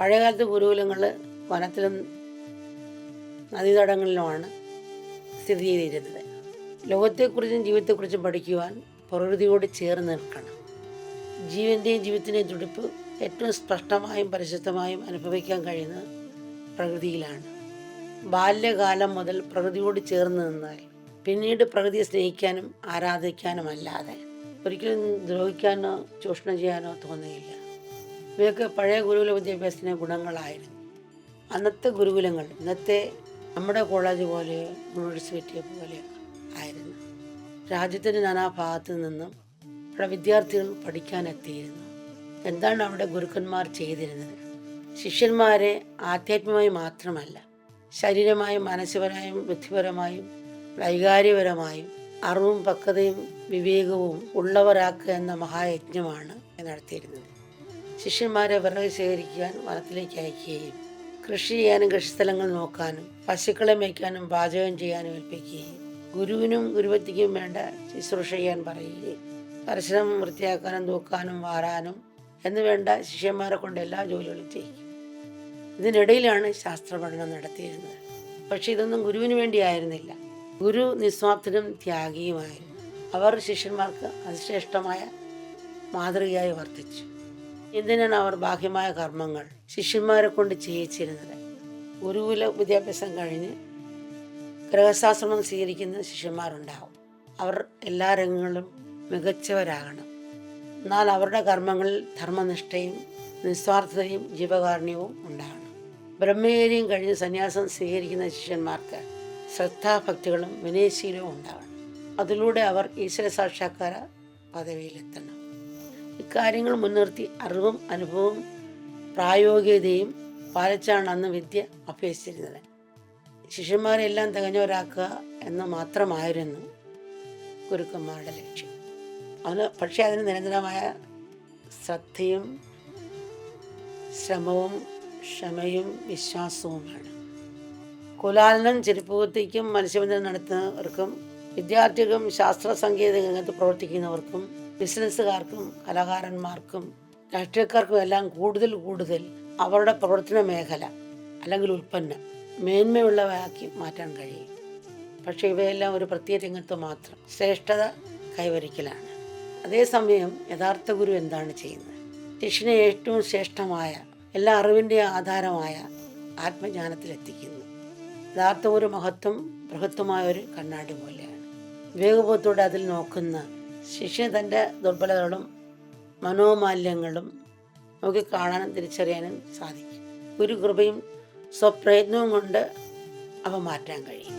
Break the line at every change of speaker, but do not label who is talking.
പഴയകാലത്ത് ഗുരുകുലങ്ങൾ വനത്തിലും നദീതടങ്ങളിലുമാണ് സ്ഥിതി ചെയ്തിരുന്നത്. ലോകത്തെക്കുറിച്ചും ജീവിതത്തെക്കുറിച്ചും പഠിക്കുവാൻ പ്രകൃതിയോട് ചേർന്ന് നിൽക്കണം. ജീവന്റെയും ജീവിതത്തിന്റെയും തുടിപ്പ് ഏറ്റവും സ്പഷ്ടമായും പരിശുദ്ധമായും അനുഭവിക്കാൻ കഴിയുന്നത് പ്രകൃതിയിലാണ്. ബാല്യകാലം മുതൽ പ്രകൃതിയോട് ചേർന്ന് നിന്നാൽ പിന്നീട് പ്രകൃതിയെ സ്നേഹിക്കാനും ആരാധിക്കാനും അല്ലാതെ ഒരിക്കലും ദ്രോഹിക്കാനോ ചൂഷണം ചെയ്യാനോ തോന്നുകയില്ല. ഇവയൊക്കെ പഴയ ഗുരുകുല വിദ്യാഭ്യാസത്തിന്റെ ഗുണങ്ങളായിരുന്നു. അന്നത്തെ ഗുരുകുലങ്ങൾ ഇന്നത്തെ നമ്മുടെ കോളേജ് പോലെ യൂണിവേഴ്സിറ്റി പോലെ ആയിരുന്നു. രാജ്യത്തിന്റെ നാനാഭാഗത്തു നിന്നും അവിടെ വിദ്യാർത്ഥികൾ പഠിക്കാനെത്തിയിരുന്നു എന്താണ് അവിടെ ഗുരുക്കന്മാർ ചെയ്തിരുന്നത്? ശിഷ്യന്മാരെ ആധ്യാത്മികമായി മാത്രമല്ല ശരീരമായും മനസ്സുപരമായും ബുദ്ധിപരമായും വൈകാര്യപരമായും അറിവും പക്വതയും വിവേകവും ഉള്ളവരാക്കുക എന്ന മഹായജ്ഞമാണ് നടത്തിയിരുന്നത്. ശിഷ്യന്മാരെ വിറക് ശേഖരിക്കാൻ വനത്തിലേക്ക് അയക്കുകയും കൃഷി ചെയ്യാനും കൃഷിസ്ഥലങ്ങൾ നോക്കാനും പശുക്കളെ മേയ്ക്കാനും പാചകം ചെയ്യാനും ഏൽപ്പിക്കുകയും ഗുരുവിനും ഗുരുവത്തിക്കും വേണ്ട ശുശ്രൂഷ ചെയ്യാൻ പറയുകയും കർശനം വൃത്തിയാക്കാനും തൂക്കാനും വാറാനും എന്ന് വേണ്ട ശിഷ്യന്മാരെ കൊണ്ട് എല്ലാ ജോലികളും ചെയ്യിക്കും ഇതിനിടയിലാണ് ശാസ്ത്ര പഠനം നടത്തിയിരുന്നത്. പക്ഷെ ഇതൊന്നും ഗുരുവിന് വേണ്ടിയായിരുന്നില്ല. ഗുരു നിസ്വാർത്ഥനും ത്യാഗിയുമായിരുന്നു. അവർ ശിഷ്യന്മാർക്ക് അതിശ്രേഷ്ഠമായ മാതൃകയായി വർത്തിച്ചു. എന്തിനാണ് അവർ ബാഹ്യമായ കർമ്മങ്ങൾ ശിഷ്യന്മാരെ കൊണ്ട് ചെയ്യിച്ചിരുന്നത്? ഗുരുകുല വിദ്യാഭ്യാസം കഴിഞ്ഞ് ഗൃഹശാസ്ത്രം സ്വീകരിക്കുന്ന ശിഷ്യന്മാരുണ്ടാവും. അവർ എല്ലാ രംഗങ്ങളിലും മികച്ചവരാകണം. എന്നാൽ അവരുടെ കർമ്മങ്ങളിൽ ധർമ്മനിഷ്ഠയും നിസ്വാർത്ഥതയും ജീവകാരുണ്യവും ഉണ്ടാകണം. ബ്രഹ്മചര്യം കഴിഞ്ഞ് സന്യാസം സ്വീകരിക്കുന്ന ശിഷ്യന്മാർക്ക് ശ്രദ്ധാഭക്തികളും വിനയശീലവും ഉണ്ടാകണം. അതിലൂടെ അവർ ഈശ്വര സാക്ഷാത്കാര പദവിയിലെത്തണം. ഇക്കാര്യങ്ങൾ മുൻനിർത്തി അറിവും അനുഭവവും പ്രായോഗികതയും പാലിച്ചാണ് അന്ന് വിദ്യ അഭ്യസിച്ചിരുന്നത്. ശിഷ്യന്മാരെല്ലാം തികഞ്ഞവരാക്കുക എന്ന് മാത്രമായിരുന്നു ഗുരുക്കന്മാരുടെ ലക്ഷ്യം. അതിന് പക്ഷേ അതിന് നിരന്തരമായ ശ്രദ്ധയും ശ്രമവും ക്ഷമയും വിശ്വാസവുമാണ്. കുലാലനം ചെരുപ്പുകുത്തിക്കും മത്സ്യബന്ധനം നടത്തുന്നവർക്കും വിദ്യാർത്ഥികൾക്കും ശാസ്ത്ര സംഗീത രംഗത്ത് പ്രവർത്തിക്കുന്നവർക്കും ബിസിനസ്സുകാർക്കും കലാകാരന്മാർക്കും രാഷ്ട്രീയക്കാർക്കും എല്ലാം കൂടുതൽ കൂടുതൽ അവരുടെ പ്രവർത്തന മേഖല അല്ലെങ്കിൽ ഉൽപ്പന്നം മേന്മയുള്ളവയാക്കി മാറ്റാൻ കഴിയും. പക്ഷേ ഇവയെല്ലാം ഒരു പ്രത്യേക രംഗത്ത് മാത്രം ശ്രേഷ്ഠത കൈവരിക്കലാണ്. അതേസമയം യഥാർത്ഥ ഗുരു എന്താണ് ചെയ്യുന്നത്? ശിഷ്യനെ ഏറ്റവും ശ്രേഷ്ഠമായ എല്ലാ അറിവിന്റെയും ആധാരമായ ആത്മജ്ഞാനത്തിലെത്തിക്കുന്നു യഥാർത്ഥ ഒരു മഹത്വം ബൃഹത്വമായ ഒരു കണ്ണാടി പോലെയാണ്. വിവേകബോധത്തോടെ അതിൽ നോക്കുന്ന ശിഷ്യൻ തന്റെ ദുർബലതകളും മനോമാലിന്യങ്ങളും നമുക്ക് കാണാനും തിരിച്ചറിയാനും സാധിക്കും. ഒരു കൃപയും സ്വപ്രയത്നവും കൊണ്ട് അവ മാറ്റാൻ കഴിയും.